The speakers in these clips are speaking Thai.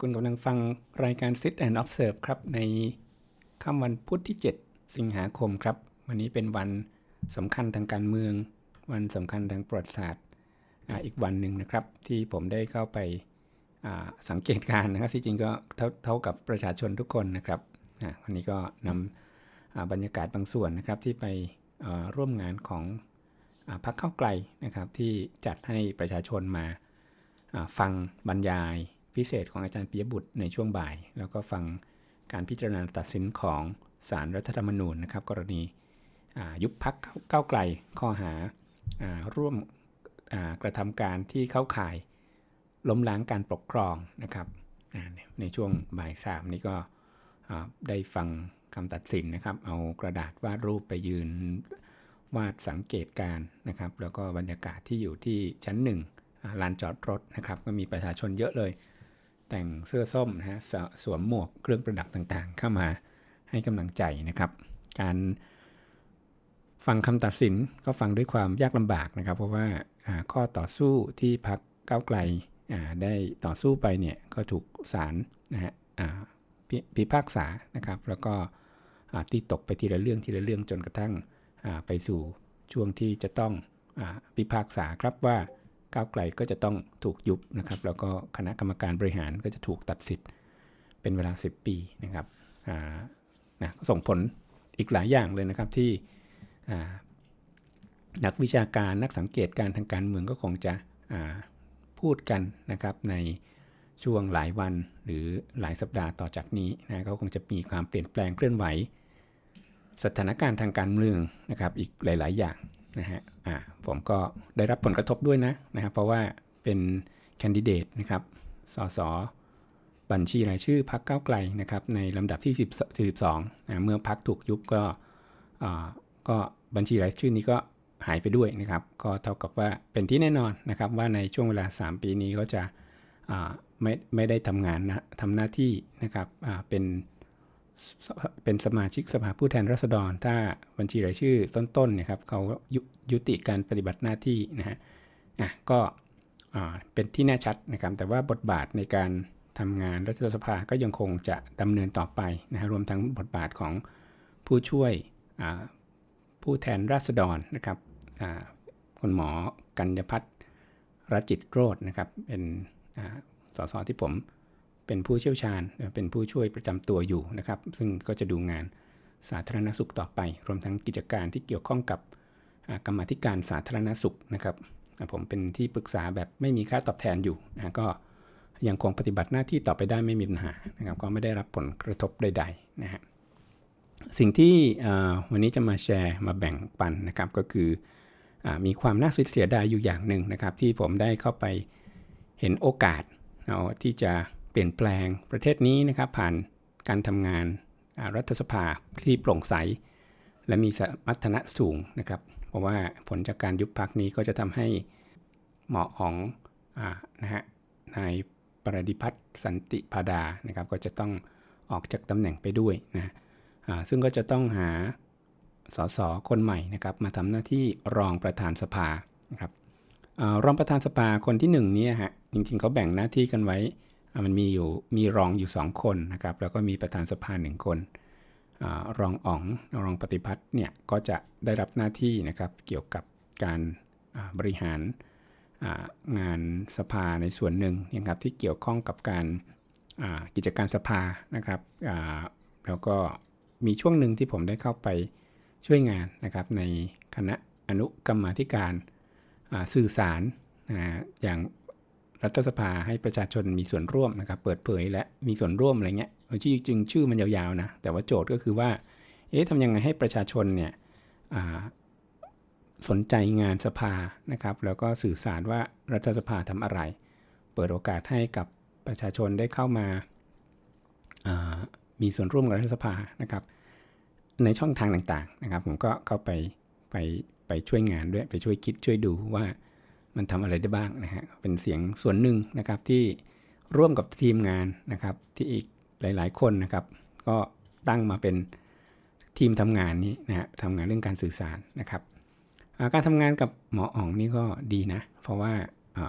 คุณกำลังฟังรายการ Sit and Observe ครับ ในค่ำวันพุธที่ 7 สิงหาคมครับ วันนี้เป็นวันสำคัญทางการเมือง วันสำคัญทางประวัติศาสตร์ออีกวันหนึ่งนะครับ ที่ผมได้เข้าไปสังเกตการณ์นะครับ ที่จริงก็เท่าเท่ากับประชาชนทุกคนนะครับวันนี้ก็นำบรรยากาศบางส่วนนะครับที่ไปร่วมงานของอาพักเข้าไกลนะครับที่จัดให้ประชาชนมาฟังบรรยาย พิเศษของอาจารย์ปิยบุตรในช่วงบ่าย แล้วก็ฟังการพิจารณาตัดสินของศาลรัฐธรรมนูญนะครับ กรณียุบพักก้าวไกลข้อหาอาร่วมกระทำการที่เข้าข่ายล้มล้างการปกครองนะครับในช่วงบ่ายสามนี้ก็ได้ฟังคำตัดสินนะครับ เอากระดาษวาดรูปไปยืนวาดสังเกตการนะครับ แล้วก็บรรยากาศที่อยู่ที่ชั้นหนึ่งลานจอดรถนะครับ ก็มีประชาชนเยอะเลย แต่งเสื้อส้มนะฮะสสวมหมวกเครื่องประดับต่างๆ เข้ามาให้กำลังใจนะครับ การฟังคำตัดสินก็ฟังด้วยความยากลำบากนะครับ เพราะว่าข้อต่อสู้ที่พักก้าวไกลได้ต่อสู้ไปเนี่ยก็ถูกศาลนะฮะพิพากษานะครับ แล้วก็อ่ตกไปทีละเรื่องทีละเรื่องจนกระทั่งไปสู่ช่วงที่จะต้องอพิพากษาครับว่า ก้าวไกลก็จะต้องถูกยุบนะครับ แล้วก็คณะกรรมการบริหารก็จะถูกตัดสิทธิ์เป็นเวลา 10 ปีนะครับอ่านะส่งผลอีกหลายอย่างเลยนะครับที่นักวิชาการนักสังเกตการทางการเมืองก็คงจะอ่าพูดกันนะครับในช่วงหลายวันหรือหลายสัปดาห์ต่อจากนี้นะก็คงจะมีความเปลี่ยนแปลงเคลื่อนไหว สถานการณ์ทางการเมืองนะครับอีกหลาย ๆ อย่าง นะฮะอ่าผมก็ได้รับผลกระทบด้วยนะนะครับเพราะว่าเป็นแคนดิเดตนะครับสสบัญชีรายชื่อพักเก้าไกลนะครับในลำดับที่10 42นะเมื่อพักถูกยุบก็ก็บัญชีรายชื่อนี้ก็หายไปด้วยนะครับ ก็เท่ากับว่าเป็นที่แน่นอนนะครับ ว่าในช่วงเวลา 3 ปีนี้ก็จะไม่ไม่ได้ทำงานนะทำหน้าที่นะครับเป็น เป็นสมาชิกสภาผู้แทนราษฎร ถ้าบัญชีรายชื่อต้นๆเนี่ยครับเขายยุติการปฏิบัติหน้าที่นะฮะอะก็เป็นที่แน่ชัดนะครับ แต่ว่าบทบาทในการทำงานรัฐสภาก็ยังคงจะดำเนินต่อไปนะฮะรวมทั้งบทบาทของผู้ช่วยผู้แทนราษฎรนะครับคุณหมอกัญญพัฒน์รจิตโรจน์นะครับ เป็นอ่าสสที่ผม เป็นผู้เชี่ยวชาญ เป็นผู้ช่วยประจำตัวอยู่นะครับ ซึ่งก็จะดูงานสาธารณสุขต่อไป รวมทั้งกิจการที่เกี่ยวข้องกับกรรมธิการสาธารณสุขนะครับ ผมเป็นที่ปรึกษาแบบไม่มีค่าตอบแทนอยู่นะก็ยังคงปฏิบัติหน้าที่ต่อไปได้ไม่มีปัญหานะครับ ก็ไม่ได้รับผลกระทบใดๆนะฮะสิ่งที่วันนี้จะมาแชร์มาแบ่งปันนะครับก็คืออมีความน่าเสียดายอยู่อย่างหนึ่งนะครับ ที่ผมได้เข้าไปเห็นโอกาสที่จะ เปลี่ยนแปลงประเทศนี้นะครับผ่านการทำงานรัฐสภาที่โปร่งใส และมีสมรรถนะสูงนะครับ เพราะว่าผลจากการยุบพักนี้ก็จะทำให้หมออ๋องอนะฮะนายประดิพัฒน์สันติพาดานะครับ ก็จะต้องออกจากตำแหน่งไปด้วยนะซึ่งก็จะต้องหาสสคนใหม่นะครับมาทำหน้าที่รองประธานสภานะครับอรองประธานสภาคนที่1เนี่ยฮะจริงๆเขาแบ่งหน้าที่กันไว้ มันมีอยู่มีรองอยู่ 2 คนนะครับแล้วก็มีประธานสภา1คนอรองอ๋องรองปฏิพัฒน์เนี่ยก็จะได้รับหน้าที่นะครับเกี่ยวกับการบริหารงานสภาในส่วนหนึ่งนะครับที่เกี่ยวข้องกับการกิจการสภานะครับแล้วก็มีช่วงหนึ่งที่ผมได้เข้าไปช่วยงานนะครับในคณะอนุกรรมาธิการสื่อสารอย่าง รัฐสภาให้ประชาชนมีส่วนร่วมนะครับเปิดเผยและมีส่วนร่วมอะไรเงี้ยชื่อจึงชื่อมันยาวๆนะแต่ว่าโจทย์ก็คือว่าเอ๊ะทำยังไงให้ประชาชนเนี่ยสนใจงานสภานะครับแล้วก็สื่อสารว่ารัฐสภาทำอะไร เปิดโอกาสให้กับประชาชนได้เข้ามาามีส่วนร่วมกับรัฐสภานะครับ ในช่องทางต่างๆนะครับ ผมก็เข้าไปไปไปช่วยงานด้วยไปช่วยคิดช่วยดูว่า มันทำอะไรได้บ้างนะฮะเป็นเสียงส่วนหนึ่งนะครับที่ร่วมกับทีมงานนะครับที่อีกหลาย ๆ คนนะครับ ก็ตั้งมาเป็นทีมทำงานนี้นะฮะทำงานเรื่องการสื่อสารนะครับาการทำงานกับหมออ๋องนี่ก็ดีนะ เพราะว่า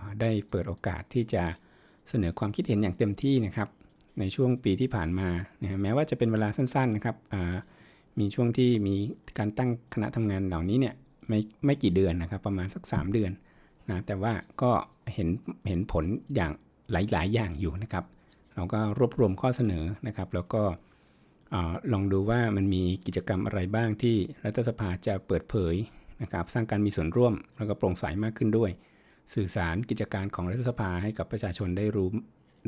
าได้เปิดโอกาสที่จะเสนอความคิดเห็นอย่างเต็มที่นะครับ ในช่วงปีที่ผ่านมานะฮะแม้ว่าจะเป็นเวลาสั้น ๆ นะครับมีช่วงที่มีการตั้งคณะทำงานเหล่านี้เนี่ยไม่ไม่กี่เดือนนะครับ ประมาณสัก 3 เดือน นะแต่ว่าก็เห็นเห็นผลอย่างหลายๆ อย่างอยู่นะครับ เราก็รวบรวมข้อเสนอนะครับ แล้วก็ลองดูว่ามันมีกิจกรรมอะไรบ้างที่รัฐสภาจะเปิดเผยนะครับสร้างการมีส่วนร่วมแล้วก็โปร่งใสมากขึ้นด้วย สื่อสารกิจการของรัฐสภาให้กับประชาชนได้รู้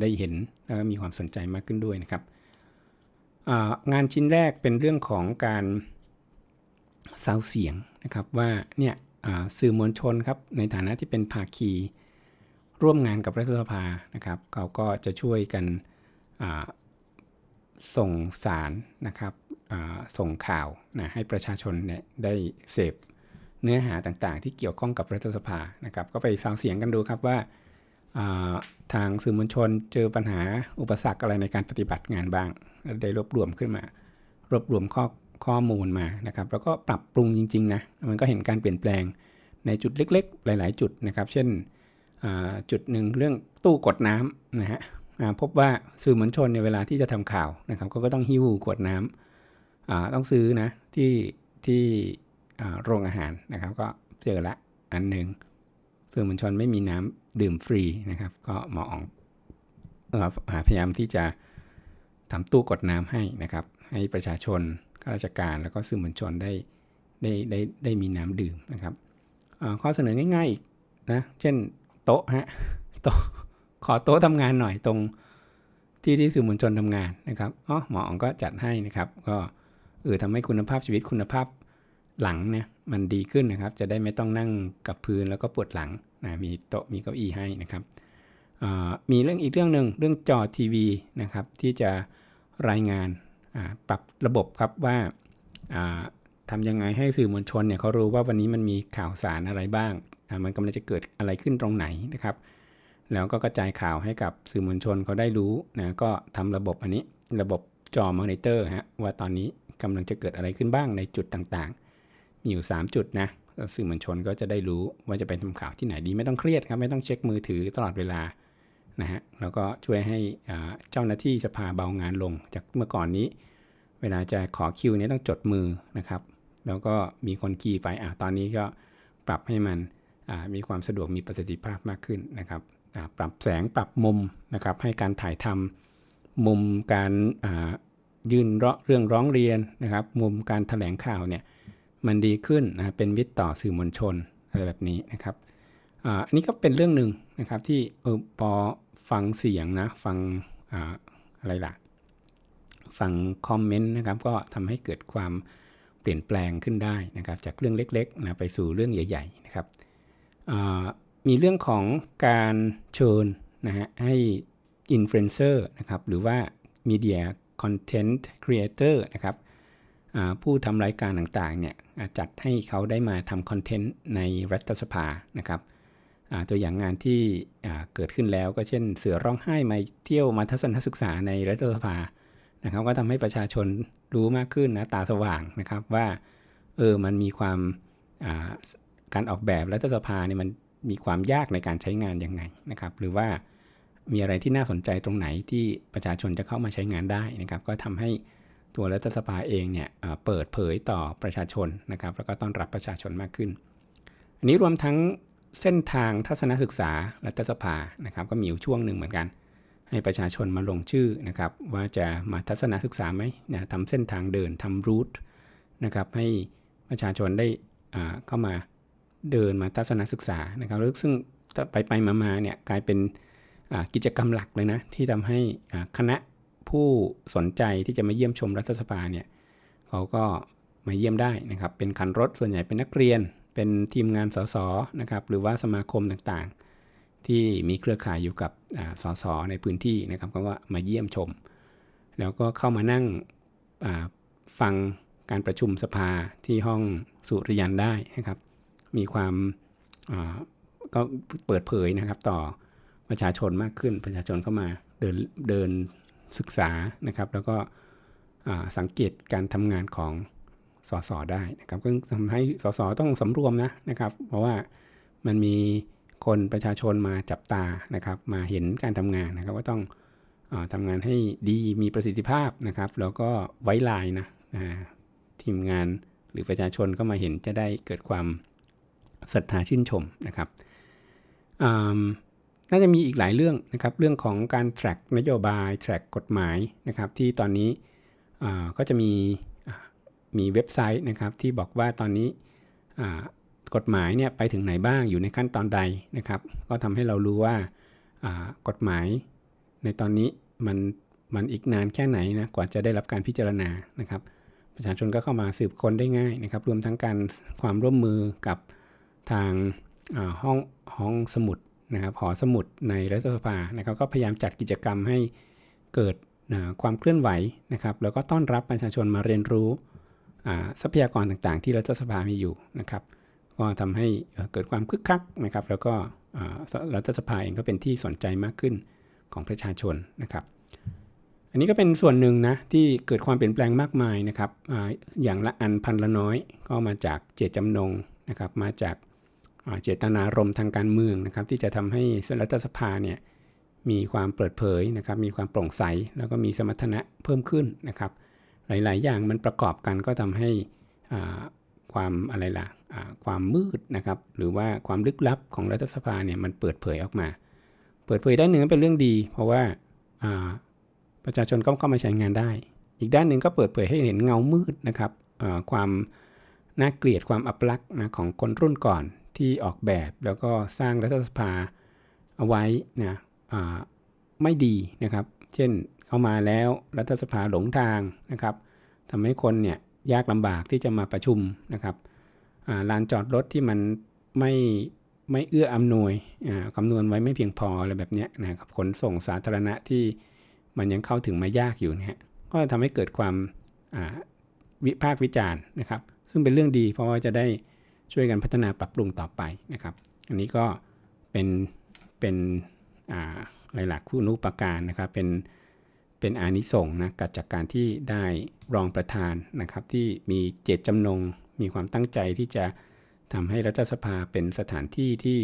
ได้เห็นแล้วก็มีความสนใจมากขึ้นด้วยนะครับงานชิ้นแรกเป็นเรื่องของการซาวเสียงนะครับว่าเนี่ย สื่อมวลชนครับในฐานะที่เป็นภาคีร่วมงานกับรัฐสภานะครับเขาก็จะช่วยกันส่งสารนะครับส่งข่าวนะให้ประชาชนเนี่ยได้เสพเนื้อหาต่างๆ ที่เกี่ยวข้องกับรัฐสภานะครับ ก็ไปซาวเสียงกันดูครับว่าทางสื่อมวลชนเจอปัญหาอุปสรรคอะไรในการปฏิบัติงานบ้างแล้วได้รวบรวมขึ้นมา รวบรวมข้อ ข้อมูลมานะครับ แล้วก็ปรับปรุงจริงๆนะมันก็เห็นการเปลี่ยนแปลงในจุดเล็ก ๆ หลาย ๆ จุดนะครับ เช่นจุดหนึ่งเรื่องตู้กดน้ำนะฮะพบว่าสื่อมวลชนในเวลาที่จะทำข่าวนะครับก็ต้องหิ้วขวดน้ำอ่าต้องซื้อนะที่ที่โรงอาหารนะครับ ก็เจอละอันหนึ่งสื่อมวลชนไม่มีน้ำดื่มฟรีนะครับ ก็หมออ๋องพยายามที่จะทำตู้กดน้ำให้นะครับ ให้ประชาชน ข้าราชการแล้วก็สื่อมวลชนได้ได้ได้ได้มีน้ำดื่มนะครับข้อเสนอง่ายๆอีกนะเช่นโต๊ะฮะโต๊ะขอโต๊ะทำงานหน่อยตรงที่ที่สื่อมวลชนทำงานนะครับอ๋อหมอองก็จัดให้นะครับ ก็เออทำให้คุณภาพชีวิตคุณภาพหลังเนี่ยมันดีขึ้นนะครับ จะได้ไม่ต้องนั่งกับพื้นแล้วก็ปวดหลังนะมีโต๊ะมีเก้าอี้ให้นะครับมีเรื่องอีกเรื่องหนึ่งเรื่องจอทีวีนะครับที่จะรายงาน ปรับระบบครับว่าอ่าทำยังไงให้สื่อมวลชนเนี่ยเขารู้ว่าวันนี้มันมีข่าวสารอะไรบ้าง มันกำลังจะเกิดอะไรขึ้นตรงไหนนะครับ แล้วก็กระจายข่าวให้กับสื่อมวลชนเขาได้รู้นะก็ทำระบบอันนี้ระบบจอมอนิเตอร์ฮะว่าตอนนี้กำลังจะเกิดอะไรขึ้นบ้างในจุดต่างๆ มีอยู่ 3 จุดนะสื่อมวลชนก็จะได้รู้ว่าจะไปทำข่าวที่ไหนดีไม่ต้องเครียดครับไม่ต้องเช็คมือถือตลอดเวลา นะฮะแล้วก็ช่วยให้เจ้าหน้าที่สภาเบางานลง จากเมื่อก่อนนี้ เวลาจะขอคิวนี่ยต้องจดมือนะครับ แล้วก็มีคนคีย์ไปอะตอนนี้ก็ปรับให้มันมีความสะดวกมีประสิทธิภาพมากขึ้นนะครับปรับแสงปรับมุมนะครับ ให้การถ่ายทำมุมการยื่นเราะเรื่องร้องเรียนนะครับ มุมการถแถลงข่าวเนี่ยมันดีขึ้นนะเป็นมิตรต่อสื่อมวลชนอะไรแบบนี้นะครับ อันนี้ก็เป็นเรื่องหนึ่งนะครับที่เออพอฟังเสียงนะฟังอ่าอะไรล่ะ ฟังคอมเมนต์นะครับก็ทำให้เกิดความเปลี่ยนแปลงขึ้นได้นะครับ จากเรื่องเล็กๆนะไปสู่เรื่องใหญ่ ๆ นะครับมีเรื่องของการเชิญนะฮะให้อินฟลูเอนเซอร์นะครับหรือว่า Media Content Creator นะครับผู้ทำรายการต่างๆเนี่ยจัดให้เขาได้มาทำคอนเทนต์ในรัฐสภานะครับ ตัวอย่างงานที่เกิดขึ้นแล้วก็เช่น เสือร้องไห้มาเที่ยวมาทัศนศึกษาในรัฐสภานะครับก็ทำให้ประชาชนรู้มากขึ้นนะตาสว่างนะครับว่าเออมันมีความาการออกแบบรัฐสภาเนี่ยมันมีความยากในการใช้งานยังไงนะครับ หรือว่ามีอะไรที่น่าสนใจตรงไหนที่ประชาชนจะเข้ามาใช้งานได้นะครับ ก็ทำให้ตัวรัฐสภาเองเนี่ยเปิดเผยต่อประชาชนนะครับ แล้วก็ต้อนรับประชาชนมากขึ้น อันนี้รวมทั้ง เส้นทางทัศนศึกษารัฐสภานะครับ ก็มีอยู่ช่วงหนึ่งเหมือนกัน ให้ประชาชนมาลงชื่อนะครับ ว่าจะมาทัศนศึกษาไหมนะทำเส้นทางเดินทำรูทนะครับให้ประชาชนได้อ่าเข้ามาเดินมาทัศนศึกษานะครับซึ่งไปไปมามาเนี่ยกลายเป็นกิจกรรมหลักเลยนะ ที่ทำให้คณะผู้สนใจที่จะมาเยี่ยมชมรัฐสภาเนี่ยเขาก็มาเยี่ยมได้นะครับ เป็นคันรถส่วนใหญ่เป็นนักเรียน เป็นทีมงานสสนะครับหรือว่าสมาคมต่างๆ ที่มีเครือข่ายอยู่กับสสในพื้นที่นะครับก็ว่ามาเยี่ยมชม แล้วก็เข้ามานั่งฟังการประชุมสภาที่ห้องสุริยันได้นะครับ มีความาก็เปิดเผยนะครับต่อประชาชนมากขึ้น ประชาชนเข้ามาเดินเดินศึกษานะครับ แล้วก็สังเกตการทำงานของ สสได้นะครับก็ทำให้สสต้องสำรวมนะนะครับ เพราะว่ามันมีคนประชาชนมาจับตานะครับ มาเห็นการทำงานนะครับ ว่าต้องออทำงานให้ดีมีประสิทธิภาพนะครับ แล้วก็ไว้ลายนะทีมงานหรือประชาชนก็มาเห็นจะได้เกิดความศรัทธาชื่นชมนะครับน่าจะมีอีกหลายเรื่องนะครับ เรื่องของการ track นโยบาย track กฎหมายนะครับ ที่ตอนนี้ก็จะมี มีเว็บไซต์นะครับที่บอกว่าตอนนี้กฎหมายเนี่ยไปถึงไหนบ้างอยู่ในขั้นตอนใดนะครับ ก็ทำให้เรารู้ว่ากฎหมายในตอนนี้มันมันอีกนานแค่ไหนนะกว่าจะได้รับการพิจารณานะครับ ประชาชนก็เข้ามาสืบค้นได้ง่ายนะครับ รวมทั้งการความร่วมมือกับทางาห้องห้องสมุดนะครับหอสมุดในรัฐสภานะครับก็พยายามจัดกิจกรรมให้เกิดความเคลื่อนไหวนะครับ แล้วก็ต้อนรับประชาชนมาเรียนรู้ ทรัพยากรต่างๆ ที่รัฐสภามีอยู่นะครับ ก็ทำให้เกิดความคึกคักนะครับ แล้วก็รัฐสภาเองก็เป็นที่สนใจมากขึ้นของประชาชนนะครับ อันนี้ก็เป็นส่วนหนึ่งนะที่เกิดความเปลี่ยนแปลงมากมายนะครับออย่างละอันพันละน้อย ก็มาจากเจตจำนงนะครับ มาจากเจตนารมณ์ทางการเมืองนะครับ ที่จะทำให้รัฐสภาเนี่ยมีความเปิดเผยนะครับ มีความโปร่งใส แล้วก็มีสมรรถนะเพิ่มขึ้นนะครับ หลาย ๆ อย่างมันประกอบกันก็ทำให้ความอะไรล่ะความมืดนะครับหรือว่าความลึกลับของรัฐสภาเนี่ยมันเปิดเผยออกมา เปิดเผยด้านหนึ่งเป็นเรื่องดี เพราะว่าประชาชนก็เข้ามาใช้งานได้ อีกด้านหนึ่งก็เปิดเผยให้เห็นเงามืดนะครับความน่าเกลียดความอัปลักษณ์นะของคนรุ่นก่อนที่ออกแบบแล้วก็สร้างรัฐสภาเอาไว้นะไม่ดีนะครับ เช่น เข้ามาแล้วรัฐสภาหลงทางนะครับทำให้คนเนี่ยยากลำบากที่จะมาประชุมนะครับลานจอดรถที่มันไม่ไม่เอื้ออำนวยอ่าคำนวณไว้ไม่เพียงพออะไรแบบนี้นะครับขนส่งสาธารณะที่มันยังเข้าถึงมายากอยู่เนี่ยก็ทำให้เกิดความวิพากษ์วิจารณ์นะครับ ซึ่งเป็นเรื่องดีเพราะว่าจะได้ช่วยกันพัฒนาปรับปรุงต่อไปนะครับ อันนี้ก็เป็นเป็นอ่าหลายๆคู่นุปการนะครับ เป็น เป็นอานิสงส์นะกัดจากการที่ได้รองประธานนะครับ ที่มีเจตจำนง มีความตั้งใจที่จะทำให้รัฐสภาเป็นสถานที่ที่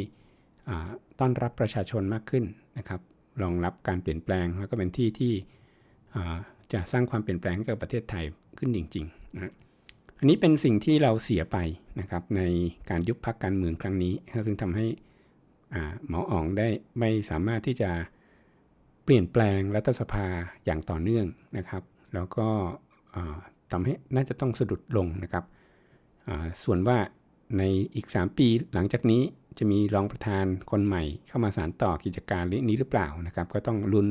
ต้อนรับประชาชนมากขึ้นนะครับรองรับการเปลี่ยนแปลงแล้วก็เป็นที่ที่จะสร้างความเปลี่ยนแปลงให้กับประเทศไทยขึ้นจริงๆนะอันนี้เป็นสิ่งที่เราเสียไปนะครับในการยุบพักการเมืองครั้งนี้ ซึ่งทำให้หมออ๋องได้ไม่สามารถที่จะ เปลี่ยนแปลงรัฐสภาอย่างต่อเนื่องนะครับ แล้วก็ทำให้น่าจะต้องสะดุดลงนะครับส่วนว่าในอีก 3 ปีหลังจากนี้จะมีรองประธานคนใหม่เข้ามาสานต่อกิจการนี้หรือเปล่านะครับ ก็ต้องลุ้น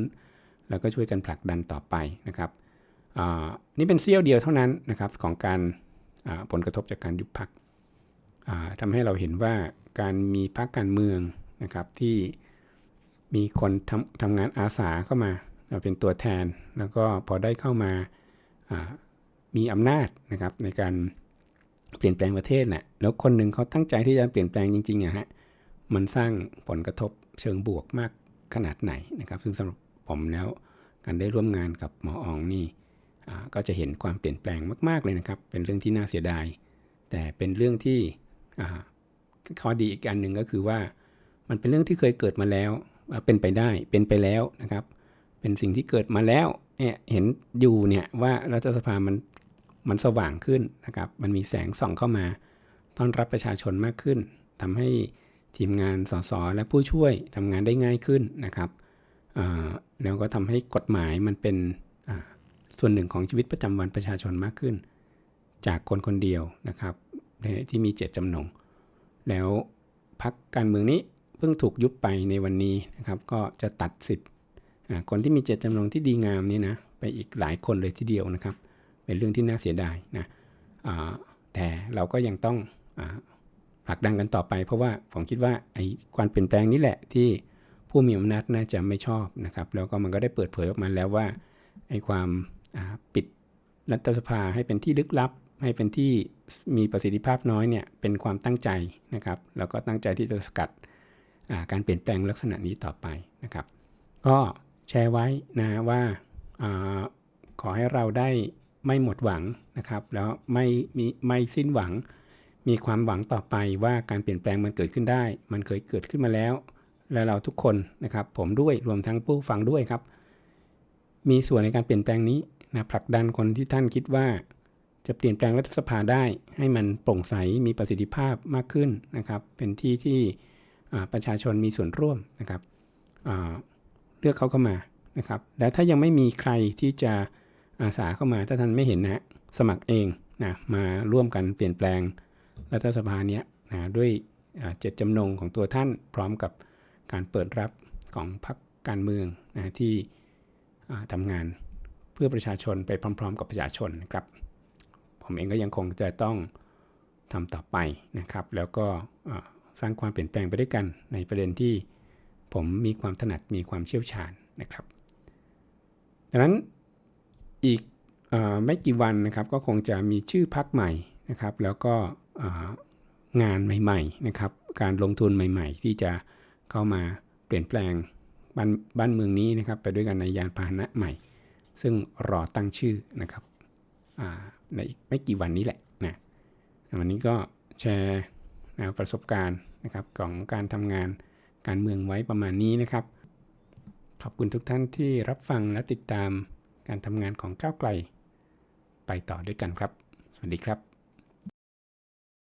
แล้วก็ช่วยกันผลักดันต่อไปนะครับนี่เป็นเสี้ยวเดียวเท่านั้นนะครับของการผลกระทบจากการยุบพักทำให้เราเห็นว่าการมีพักการเมืองนะครับที่ มีคนทำทำงานอาสาเข้ามาเป็นตัวแทน แล้วก็พอได้เข้ามามีอำนาจนะครับในการเปลี่ยนแปลงประเทศนะ่ะแล้วคนหนึ่งเขาตั้งใจที่จะเปลี่ยนแปลงจริงๆอะฮะมันสร้างผลกระทบเชิงบวกมากขนาดไหนนะครับ ซึ่งสำหรับผมแล้วการได้ร่วมงานกับหมออองนี่ก็จะเห็นความเปลี่ยนแปลงมาก ๆเลยนะครับ เป็นเรื่องที่น่าเสียดาย แต่เป็นเรื่องที่ข้อดีอีกอันหนึ่งก็คือว่ามันเป็นเรื่องที่เคยเกิดมาแล้ว เป็นไปได้เป็นไปแล้วนะครับ เป็นสิ่งที่เกิดมาแล้วเนี่ยเห็นอยู่เนี่ยว่ารัฐสภามันมันสว่างขึ้นนะครับ มันมีแสงส่องเข้ามา ต้อนรับประชาชนมากขึ้นทำให้ทีมงานสสและผู้ช่วยทำงานได้ง่ายขึ้นนะครับแล้วก็ทำให้กฎหมายมันเป็นส่วนหนึ่งของชีวิตประจำวันประชาชนมากขึ้น จากคนคนเดียวนะครับที่มีเจตจำนง แล้วพักการเมืองนี้ พิ่งถูกยุบไปในวันนี้นะครับ ก็จะตัดสิทธิ์คนที่มีเจตจำนงที่ดีงามนี้นะไปอีกหลายคนเลยทีเดียวนะครับ เป็นเรื่องที่น่าเสียดายนะแต่เราก็ยังต้องผลักดันกันต่อไป เพราะว่าผมคิดว่าไอ้การเปลี่ยนแปลงนี้แหละที่ผู้มีอำนาจน่าจะไม่ชอบนะครับ แล้วก็มันก็ได้เปิดเผยออกมาแล้วว่าไอ้ความปิดรัฐสภาให้เป็นที่ลึกลับ ให้เป็นที่มีประสิทธิภาพน้อยเนี่ยเป็นความตั้งใจนะครับ แล้วก็ตั้งใจที่จะสกัด การเปลี่ยนแปลงลักษณะนี้ต่อไปนะครับ ก็แชร์ไว้นะว่าอาขอให้เราได้ไม่หมดหวังนะครับ แล้วไม่มีไม่สิ้นหวัง มีความหวังต่อไปว่าการเปลี่ยนแปลงมันเกิดขึ้นได้ มันเคยเกิดขึ้นมาแล้ว และเราทุกคนนะครับ ผมด้วยรวมทั้งผู้ฟังด้วยครับ มีส่วนในการเปลี่ยนแปลงนี้นะผลักดันคนที่ท่านคิดว่า จะเปลี่ยนแปลงรัฐสภาได้ ให้มันโปร่งใสมีประสิทธิภาพมากขึ้นนะครับ เป็นที่ที่ ประชาชนมีส่วนร่วมนะครับเลือกเขาเข้ามานะครับ และถ้ายังไม่มีใครที่จะอาสาเข้ามาถ้าท่านไม่เห็นนะสมัครเองนะมาร่วมกันเปลี่ยนแปลงรัฐสภาเนี้ยนะด้วยเจตจำนงของตัวท่านพร้อมกับการเปิดรับของพรรคการเมืองนะที่ทำงานเพื่อประชาชนไปพร้อม ๆ กับประชาชนนะครับ ผมเองก็ยังคงจะต้องทำต่อไปนะครับ แล้วก็ สร้างความเปลี่ยนแปลงไปด้วยกัน ในประเด็นที่ผมมีความถนัดมีความเชี่ยวชาญนะครับดังนั้นอีกออไม่กี่วันนะครับก็คงจะมีชื่อพักใหม่นะครับ แล้วก็งานใหม่ๆนะครับ การลงทุนใหม่ ๆ ที่จะเข้ามาเปลี่ยนแปลงบ้านบ้านเมืองนี้นะครับ ไปด้วยกันในยานพาหนะใหม่ ซึ่งรอตั้งชื่อนะครับในอีกไม่กี่วันนี้แหละนะวันนี้ก็แชร์ นะประสบการณ์นะครับของการทำงานการเมืองไว้ประมาณนี้นะครับ ขอบคุณทุกท่านที่รับฟังและติดตามการทำงานของก้าวไกล ไปต่อด้วยกันครับ สวัสดีครับ